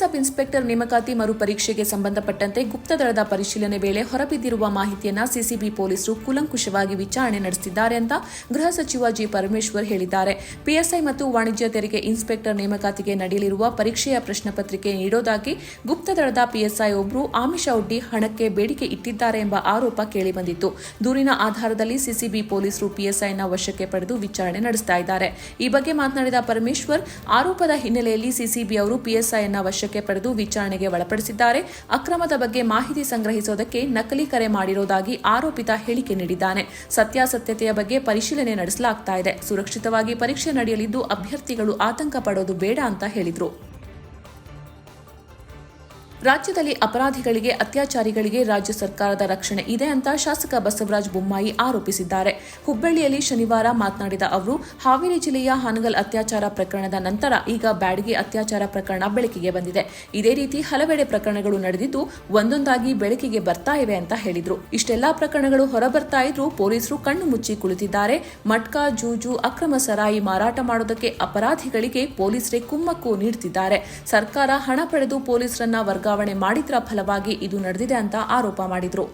Sub inspector ನೇಮಕಾತಿ ಮರುಪರೀಕ್ಷೆಗೆ ಸಂಬಂಧಪಟ್ಟಂತೆ ಗುಪ್ತದಳದ ಪರಿಶೀಲನೆ ವೇಳೆ ಹೊರಬಿದ್ದಿರುವ ಮಾಹಿತಿಯನ್ನ ಸಿಸಿಬಿ ಪೊಲೀಸರು ಕೂಲಂಕುಷವಾಗಿ ವಿಚಾರಣೆ ನಡೆಸಿದ್ದಾರೆ ಅಂತ ಗೃಹ ಸಚಿವ ಜಿ ಪರಮೇಶ್ವರ್ ಹೇಳಿದ್ದಾರೆ. ಪಿಎಸ್ಐ ಮತ್ತು ವಾಣಿಜ್ಯ ತೆರಿಗೆ ಇನ್ಸ್ಪೆಕ್ಟರ್ ನೇಮಕಾತಿಗೆ ನಡೆಯಲಿರುವ ಪರೀಕ್ಷೆಯ ಪ್ರಶ್ನೆ ಪತ್ರಿಕೆ ನೀಡೋದಾಗಿ ಗುಪ್ತದಳದ ಪಿಎಸ್ಐ ಒಬ್ಬರು ಆಮಿಷ ಒಡ್ಡಿ ಹಣಕ್ಕೆ ಬೇಡಿಕೆ ಇಟ್ಟಿದ್ದಾರೆ ಎಂಬ ಆರೋಪ ಕೇಳಿಬಂದಿತ್ತು. ದೂರಿನ ಆಧಾರದಲ್ಲಿ ಸಿಸಿಬಿ ಪೊಲೀಸರು ಪಿಎಸ್ಐನ ವಶಕ್ಕೆ ಪಡೆದು ವಿಚಾರಣೆ ನಡೆಸ್ತಾ ಇದ್ದಾರೆ. ಈ ಬಗ್ಗೆ ಮಾತನಾಡಿದ ಪರಮೇಶ್ವರ್, ಆರೋಪದ ಹಿನ್ನೆಲೆಯಲ್ಲಿ ಸಿಸಿಬಿ ಅವರು ಪಿಎಸ್ಐನ ವಶಕ್ಕೆ ಪಡೆದು ವಿಚಾರಣೆಗೆ ಒಳಪಡಿಸಿದ್ದಾರೆ. ಅಕ್ರಮದ ಬಗ್ಗೆ ಮಾಹಿತಿ ಸಂಗ್ರಹಿಸೋದಕ್ಕೆ ನಕಲಿ ಕರೆ ಮಾಡಿರೋದಾಗಿ ಆರೋಪಿತ ಹೇಳಿಕೆ ನೀಡಿದ್ದಾನೆ. ಸತ್ಯಾಸತ್ಯತೆಯ ಬಗ್ಗೆ ಪರಿಶೀಲನೆ ನಡೆಸಲಾಗ್ತಾ ಇದೆ. ಸುರಕ್ಷಿತವಾಗಿ ಪರೀಕ್ಷೆ ನಡೆಯಲಿದ್ದು ಅಭ್ಯರ್ಥಿಗಳು ಆತಂಕ ಪಡೋದು ಬೇಡ ಅಂತ ಹೇಳಿದ್ರು. ರಾಜ್ಯದಲ್ಲಿ ಅಪರಾಧಿಗಳಿಗೆ, ಅತ್ಯಾಚಾರಿಗಳಿಗೆ ರಾಜ್ಯ ಸರ್ಕಾರದ ರಕ್ಷಣೆ ಇದೆ ಅಂತ ಶಾಸಕ ಬಸವರಾಜ ಬೊಮ್ಮಾಯಿ ಆರೋಪಿಸಿದ್ದಾರೆ. ಹುಬ್ಬಳ್ಳಿಯಲ್ಲಿ ಶನಿವಾರ ಮಾತನಾಡಿದ ಅವರು, ಹಾವೇರಿ ಜಿಲ್ಲೆಯ ಹಾನಗಲ್ ಅತ್ಯಾಚಾರ ಪ್ರಕರಣದ ನಂತರ ಈಗ ಬ್ಯಾಡಗಿ ಅತ್ಯಾಚಾರ ಪ್ರಕರಣ ಬೆಳಕಿಗೆ ಬಂದಿದೆ. ಇದೇ ರೀತಿ ಹಲವೆಡೆ ಪ್ರಕರಣಗಳು ನಡೆದಿದ್ದು, ಒಂದೊಂದಾಗಿ ಬೆಳಕಿಗೆ ಬರ್ತಾ ಇವೆ ಅಂತ ಹೇಳಿದರು. ಇಷ್ಟೆಲ್ಲಾ ಪ್ರಕರಣಗಳು ಹೊರಬರ್ತಾ ಇದ್ರೂ ಪೊಲೀಸರು ಕಣ್ಣು ಮುಚ್ಚಿ ಕುಳಿತಿದ್ದಾರೆ. ಮಟ್ಕಾ, ಜೂಜು, ಅಕ್ರಮ ಸರಾಯಿ ಮಾರಾಟ ಮಾಡೋದಕ್ಕೆ ಅಪರಾಧಿಗಳಿಗೆ ಪೊಲೀಸರೇ ಕುಮ್ಮಕ್ಕು ನೀಡುತ್ತಿದ್ದಾರೆ ಸರ್ಕಾರ ಹಣ ಪಡೆದು ಪೊಲೀಸರನ್ನ ವರ್ಗಾವಣೆ ಮಾಡಿದ್ರ ಫಲವಾಗಿ ಇದು ನಡೆದಿದೆ ಅಂತ ಆರೋಪ ಮಾಡಿದ್ರು.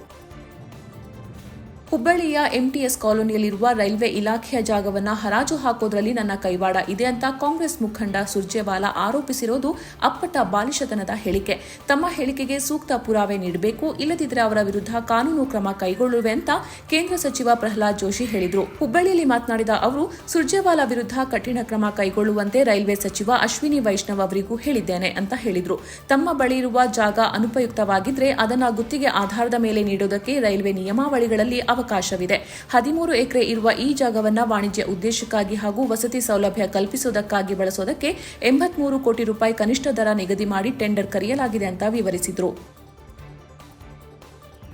ಹುಬ್ಬಳ್ಳಿಯ ಎಂಟಿಎಸ್ ಕಾಲೋನಿಯಲ್ಲಿರುವ ರೈಲ್ವೆ ಇಲಾಖೆಯ ಜಾಗವನ್ನ ಹರಾಜು ಹಾಕೋದ್ರಲ್ಲಿ ನನ್ನ ಕೈವಾಡ ಇದೆ ಅಂತ ಕಾಂಗ್ರೆಸ್ ಮುಖಂಡ ಸುರ್ಜೇವಾಲಾ ಆರೋಪಿಸಿರೋದು ಅಪ್ಪಟ ಬಾಲಿಶತನದ ಹೇಳಿಕೆ. ತಮ್ಮ ಹೇಳಿಕೆಗೆ ಸೂಕ್ತ ಪುರಾವೆ ನೀಡಬೇಕು ಇಲ್ಲದಿದ್ದರೆ ಅವರ ವಿರುದ್ಧ ಕಾನೂನು ಕ್ರಮ ಕೈಗೊಳ್ಳುವೆ ಅಂತ ಕೇಂದ್ರ ಸಚಿವ ಪ್ರಹ್ಲಾದ್ ಜೋಶಿ ಹೇಳಿದರು. ಹುಬ್ಬಳ್ಳಿಯಲ್ಲಿ ಮಾತನಾಡಿದ ಅವರು, ಸುರ್ಜೇವಾಲಾ ವಿರುದ್ಧ ಕಠಿಣ ಕ್ರಮ ಕೈಗೊಳ್ಳುವಂತೆ ರೈಲ್ವೆ ಸಚಿವ ಅಶ್ವಿನಿ ವೈಷ್ಣವ್ ಅವರಿಗೂ ಹೇಳಿದ್ದೇನೆ ಅಂತ ಹೇಳಿದರು. ತಮ್ಮ ಬಳಿ ಜಾಗ ಅನುಪಯುಕ್ತವಾಗಿದ್ರೆ ಅದನ್ನ ಗುತ್ತಿಗೆ ಆಧಾರದ ಮೇಲೆ ನೀಡೋದಕ್ಕೆ ರೈಲ್ವೆ ನಿಯಮಾವಳಿಗಳಲ್ಲಿ ಅವಕಾಶವಿದೆ. ಹದಿಮೂರು ಎಕರೆ ಇರುವ ಈ ಜಾಗವನ್ನ ವಾಣಿಜ್ಯ ಉದ್ದೇಶಕ್ಕಾಗಿ ಹಾಗೂ ವಸತಿ ಸೌಲಭ್ಯ ಕಲ್ಪಿಸುವುದಕ್ಕಾಗಿ ಬಳಸೋದಕ್ಕೆ ಎಂಬತ್ಮೂರು ಕೋಟಿ ರೂಪಾಯಿ ಕನಿಷ್ಠ ದರ ನಿಗದಿ ಮಾಡಿ ಟೆಂಡರ್ ಕರೆಯಲಾಗಿದೆ ಅಂತ ವಿವರಿಸಿದರು.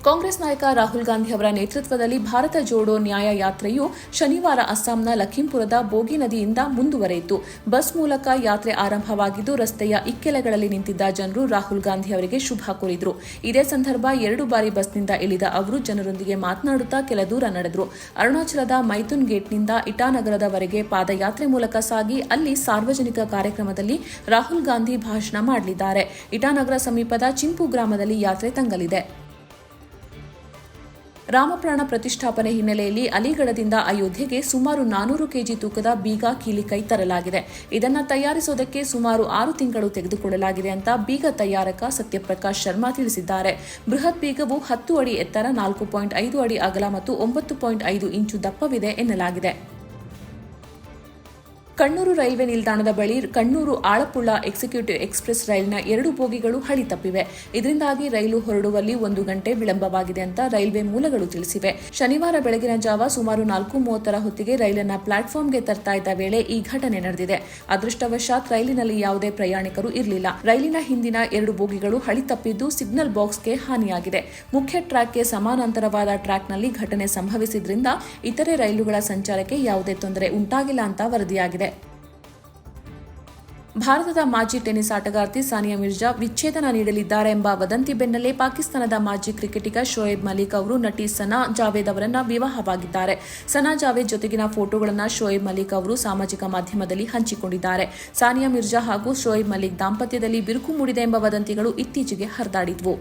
ಕಾಂಗ್ರೆಸ್ ನಾಯಕ ರಾಹುಲ್ ಗಾಂಧಿ ಅವರ ನೇತೃತ್ವದಲ್ಲಿ ಭಾರತ ಜೋಡೋ ನ್ಯಾಯ ಯಾತ್ರೆಯು ಶನಿವಾರ ಅಸ್ಸಾಂನ ಲಖೀಂಪುರದ ಬೋಗಿ ನದಿಯಿಂದ ಮುಂದುವರೆಯಿತು. ಬಸ್ ಮೂಲಕ ಯಾತ್ರೆ ಆರಂಭವಾಗಿದ್ದು, ರಸ್ತೆಯ ಇಕ್ಕೆಲೆಗಳಲ್ಲಿ ನಿಂತಿದ್ದ ಜನರು ರಾಹುಲ್ ಗಾಂಧಿ ಅವರಿಗೆ ಶುಭ ಕೋರಿದ್ರು. ಇದೇ ಸಂದರ್ಭ ಎರಡು ಬಾರಿ ಬಸ್ನಿಂದ ಇಳಿದ ಅವರು ಜನರೊಂದಿಗೆ ಮಾತನಾಡುತ್ತಾ ಕೆಲ ದೂರ ನಡೆದರು. ಅರುಣಾಚಲದ ಮೈಥುನ್ ಗೇಟ್ನಿಂದ ಇಟಾನಗರದವರೆಗೆ ಪಾದಯಾತ್ರೆ ಮೂಲಕ ಸಾಗಿ ಅಲ್ಲಿ ಸಾರ್ವಜನಿಕ ಕಾರ್ಯಕ್ರಮದಲ್ಲಿ ರಾಹುಲ್ ಗಾಂಧಿ ಭಾಷಣ ಮಾಡಲಿದ್ದಾರೆ. ಇಟಾನಗರ ಸಮೀಪದ ಚಿಂಪು ಗ್ರಾಮದಲ್ಲಿ ಯಾತ್ರೆ ತಂಗಲಿದೆ. ರಾಮಪ್ರಾಣ ಪ್ರತಿಷ್ಠಾಪನೆ ಹಿನ್ನೆಲೆಯಲ್ಲಿ ಅಲಿಗಢದಿಂದ ಅಯೋಧ್ಯೆಗೆ ಸುಮಾರು ನಾನೂರು ಕೆಜಿ ತೂಕದ ಬೀಗ ಕೀಲಿಕೈ ತರಲಾಗಿದೆ. ಇದನ್ನು ತಯಾರಿಸೋದಕ್ಕೆ ಸುಮಾರು ಆರು ತಿಂಗಳು ತೆಗೆದುಕೊಳ್ಳಲಾಗಿದೆ ಅಂತ ಬೀಗ ತಯಾರಕ ಸತ್ಯಪ್ರಕಾಶ್ ಶರ್ಮಾ ತಿಳಿಸಿದ್ದಾರೆ. ಬೃಹತ್ ಬೀಗವು ಹತ್ತು ಅಡಿ ಎತ್ತರ ನಾಲ್ಕು ಪಾಯಿಂಟ್ ಐದು ಅಡಿ ಅಗಲ ಮತ್ತು ಒಂಬತ್ತು ಪಾಯಿಂಟ್ ಐದು ಇಂಚು ದಪ್ಪವಿದೆ ಎನ್ನಲಾಗಿದೆ. ಕಣ್ಣೂರು ರೈಲ್ವೆ ನಿಲ್ದಾಣದ ಬಳಿ ಕಣ್ಣೂರು ಆಳಪುಳ ಎಕ್ಸಿಕ್ಯೂಟಿವ್ ಎಕ್ಸ್ಪ್ರೆಸ್ ರೈಲಿನ ಎರಡು ಬೋಗಿಗಳು ಹಳಿ ತಪ್ಪಿವೆ ಇದರಿಂದಾಗಿ ರೈಲು ಹೊರಡುವಲ್ಲಿ ಒಂದು ಗಂಟೆ ವಿಳಂಬವಾಗಿದೆ ಅಂತ ರೈಲ್ವೆ ಮೂಲಗಳು ತಿಳಿಸಿವೆ. ಶನಿವಾರ ಬೆಳಗಿನ ಜಾವ ಸುಮಾರು ನಾಲ್ಕು ಮೂವತ್ತರ ಹೊತ್ತಿಗೆ ರೈಲನ್ನ ಪ್ಲಾಟ್ಫಾರ್ಮ್ಗೆ ತರ್ತಾ ಇದ್ದ ವೇಳೆ ಈ ಘಟನೆ ನಡೆದಿದೆ. ಅದೃಷ್ಟವಶಾತ್ ರೈಲಿನಲ್ಲಿ ಯಾವುದೇ ಪ್ರಯಾಣಿಕರು ಇರಲಿಲ್ಲ. ರೈಲಿನ ಹಿಂದಿನ ಎರಡು ಬೋಗಿಗಳು ಹಳಿ ತಪ್ಪಿದ್ದು ಸಿಗ್ನಲ್ ಬಾಕ್ಸ್ಗೆ ಹಾನಿಯಾಗಿದೆ. ಮುಖ್ಯ ಟ್ರ್ಯಾಕ್ಗೆ ಸಮಾನಾಂತರವಾದ ಟ್ರ್ಯಾಕ್ನಲ್ಲಿ ಘಟನೆ ಸಂಭವಿಸಿದ್ರಿಂದ ಇತರೆ ರೈಲುಗಳ ಸಂಚಾರಕ್ಕೆ ಯಾವುದೇ ತೊಂದರೆ ಉಂಟಾಗಿಲ್ಲ ಅಂತ ವರದಿಯಾಗಿದೆ. ಭಾರತದ ಮಾಜಿ ಟೆನಿಸ್ ಆಟಗಾರ್ತಿ ಸಾನಿಯಾ ಮಿರ್ಜಾ ವಿಚ್ಛೇದನ ನೀಡಲಿದ್ದಾರೆ ಎಂಬ ವದಂತಿ ಬೆನ್ನಲ್ಲೇ ಪಾಕಿಸ್ತಾನದ ಮಾಜಿ ಕ್ರಿಕೆಟಿಗ ಶೋಯೆಬ್ ಮಲಿಕ್ ಅವರು ನಟಿ ಸನಾ ಜಾವೇದ್ ಅವರನ್ನ ವಿವಾಹವಾಗಿದ್ದಾರೆ. ಸನಾ ಜಾವೇದ್ ಜೊತೆಗಿನ ಫೋಟೋಗಳನ್ನು ಶೋಯೆಬ್ ಮಲಿಕ್ ಅವರು ಸಾಮಾಜಿಕ ಮಾಧ್ಯಮದಲ್ಲಿ ಹಂಚಿಕೊಂಡಿದ್ದಾರೆ. ಸಾನಿಯಾ ಮಿರ್ಜಾ ಹಾಗೂ ಶೋಯೆಬ್ ಮಲಿಕ್ ದಾಂಪತ್ಯದಲ್ಲಿ ಬಿರುಕು ಮೂಡಿದೆ ಎಂಬ ವದಂತಿಗಳು ಇತ್ತೀಚೆಗೆ ಹರಿದಾಡಿದ್ವು.